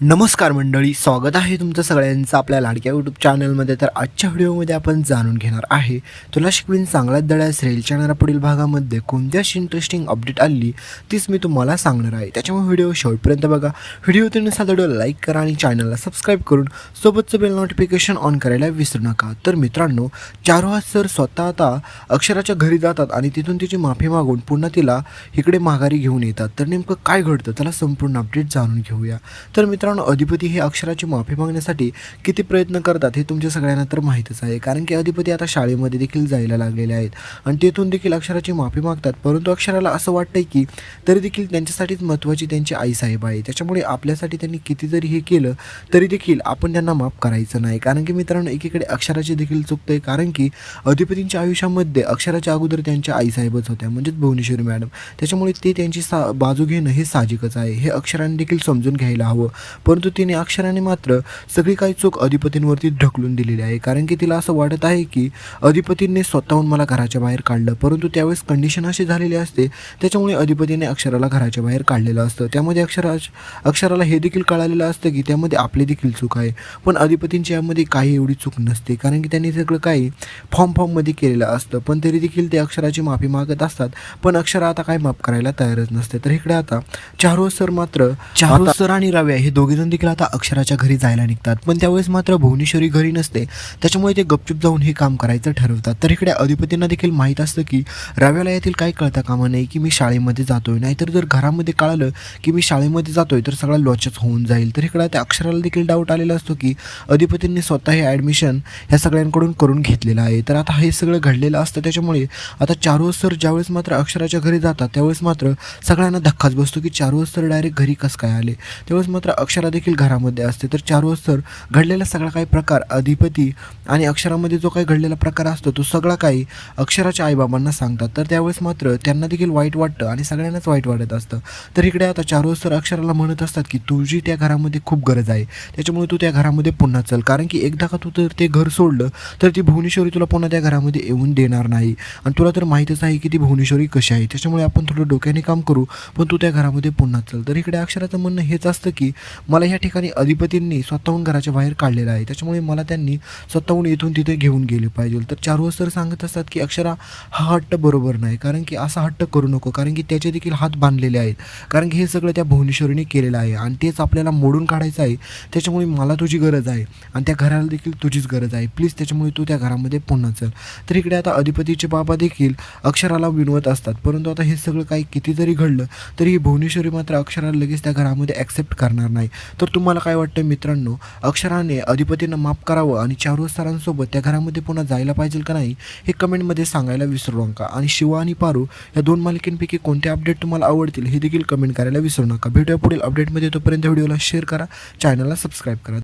नमस्कार मंडळी स्वागत आहे तुमचं सगळ्यांचं आपल्या लाडक्या यूट्यूब चॅनलमध्ये तर आजच्या व्हिडिओमध्ये आपण जाणून घेणार आहे तुला शिकवीन चांगल्याच दड्यास रेलच्या येणाऱ्या पुढील भागामध्ये कोणती अशी इंटरेस्टिंग अपडेट आली तीच मी तुम्हाला सांगणार आहे. त्याच्यामुळे व्हिडिओ शेवटपर्यंत बघा. व्हिडिओ तुम्ही साधा व्हिडिओ लाईक करा आणि चॅनलला सबस्क्राईब करून सोबतचं बेल नोटिफिकेशन ऑन करायला विसरू नका. तर मित्रांनो चारुहास सर स्वतः आता अक्षराच्या घरी जातात आणि तिथून तिची माफी मागून पुन्हा तिला इकडे माघारी घेऊन येतात. तर नेमकं काय घडतं? त्याला संपूर्ण अपडेट जाणून घेऊया. तर मित्रांनो अधिपती हे अक्षराची माफी मागण्यासाठी किती प्रयत्न करतात हे तुमच्या सगळ्यांना तर माहीतच आहे. कारण की अधिपती आता शाळेमध्ये देखील जायला लागलेले आहेत. आणि तेथून देखील अक्षराची माफी मागतात. परंतु अक्षराला असं वाटतंय की तरी देखील त्यांच्यासाठीच महत्त्वाची त्यांची आईसाहेब आहे. त्याच्यामुळे आपल्यासाठी त्यांनी किती जरी हे केलं तरी देखील आपण त्यांना माफ करायचं नाही. कारण की मित्रांनो एकीकडे अक्षराची देखील चुकतंय कारण की अधिपतींच्या आयुष्यामध्ये अक्षराच्या अगोदर त्यांच्या आईसाहेबच होत्या म्हणजेच भुवनेश्वरी मॅडम. त्याच्यामुळे ते त्यांची सा बाजू घेणं हे साहजिकच आहे. हे अक्षराने देखील समजून घ्यायला हवं. परंतु तिने अक्षराने मात्र सगळी काही चूक अधिपतींवरती ढकलून दिलेली आहे. कारण की तिला असं वाटत आहे की अधिपतींनी स्वतःहून मला घराच्या बाहेर काढलं. परंतु त्यावेळेस कंडिशन अशी झालेली असते त्याच्यामुळे अधिपतीने अक्षराला घराच्या बाहेर काढलेलं असतं. त्यामध्ये अक्षरा अक्षराला हे देखील कळालेलं असतं की त्यामध्ये आपली देखील चूक आहे. पण अधिपतींची यामध्ये काही एवढी चूक नसते. कारण की त्यांनी सगळं काही फॉर्म फॉर्ममध्ये केलेलं असतं. पण तरी देखील ते अक्षराची माफी मागत असतात. पण अक्षरा आता काय माफ करायला तयारच नसते. तर इकडे आता चारो सर मात्र चारो सर आणि रव्या हे दोघेजण देखील आता अक्षराच्या घरी जायला निघतात. पण त्यावेळेस मात्र भुवनेश्वरी घरी नसते. त्याच्यामुळे ते गपचूप जाऊन हे काम करायचं ठरवतात. तर इकडे अधिपतींना देखील माहीत असतं की रव्याला यातील काय कळता कामा नाही की मी शाळेमध्ये जातोय. नाहीतर जर घरामध्ये कळालं की मी शाळेमध्ये जातोय तर सगळा लॉचच होऊन जाईल. तर इकडे त्या अक्षराला देखील डाऊट आलेला असतो की अधिपतींनी स्वतः हे ॲडमिशन ह्या सगळ्यांकडून करून घेतलेलं आहे. तर आता हे सगळं घडलेलं असतं. त्याच्यामुळे आता चारो सर ज्यावेळेस मात्र अक्षराच्या घरी जातात त्यावेळेस मात्र सगळ्यांना धक्काच बसतो की चारो सर डायरेक्ट घरी कसं काय आले? त्यावेळेस मात्र अक्ष अक्षरा देखील घरामध्ये असते. तर चारू सर घडलेला सगळा काही प्रकार अधिपती आणि अक्षरामध्ये जो काही घडलेला प्रकार असतो तो सगळा काही अक्षराच्या आईबाबांना सांगतात. तर त्यावेळेस मात्र त्यांना देखील वाईट वाटतं आणि सगळ्यांनाच वाईट वाटत असतं. तर इकडे आता चारू सर अक्षराला म्हणत असतात की तुझी त्या घरामध्ये खूप गरज आहे. त्याच्यामुळे तू त्या घरामध्ये पुन्हा चल. कारण की एकदा का तू तर ते घर सोडलं तर ती भुवनेश्वरी तुला पुन्हा त्या घरामध्ये येऊन देणार नाही. आणि तुला तर माहीतच आहे की ती भुवनेश्वरी कशी आहे. त्याच्यामुळे आपण थोडं डोक्याने काम करू पण तू त्या घरामध्ये पुन्हा चल. तर इकडे अक्षराचं म्हणणं हेच असतं की मला या ठिकाणी अधिपतींनी स्वतःहून घराच्या बाहेर काढलेलं आहे. त्याच्यामुळे मला त्यांनी स्वतःहून इथून तिथे घेऊन गेले पाहिजे. तर चारू सर सांगत असतात की अक्षरा हा हट्ट बरोबर नाही. कारण की असा हट्ट करू नको. कारण की त्याचे देखील हात बांधलेले आहेत. कारण की हे सगळं त्या भुवनेश्वरीने केलेलं आहे. आणि तेच आपल्याला मोडून काढायचं आहे. त्याच्यामुळे मला तुझी गरज आहे. आणि त्या घराला देखील तुझीच गरज आहे. प्लीज त्याच्यामुळे तू त्या घरामध्ये पुन्हा चल. तर इकडे आता अधिपतीचे बाबा देखील अक्षराला विनवत असतात. परंतु आता हे सगळं काही किती जरी घडलं तरी ही भुवनेश्वरी मात्र अक्षराला लगेच त्या घरामध्ये ॲक्सेप्ट करणार नाही. तर तुम्हाला काय वाटतं मित्रांनो? अक्षराने अधिपतींना माफ करावं आणि चारू सरांसोबत त्या घरामध्ये पुन्हा जायला पाहिजे का नाही हे कमेंटमध्ये सांगायला विसरू नका. आणि शिवा आणि पारू या दोन मालिकेंपैकी कोणते अपडेट तुम्हाला आवडतील हे देखील कमेंट करायला विसरू नका. भेटूया पुढील अपडेटमध्ये. तोपर्यंत व्हिडिओला शेअर करा चॅनलला सबस्क्राईब करा.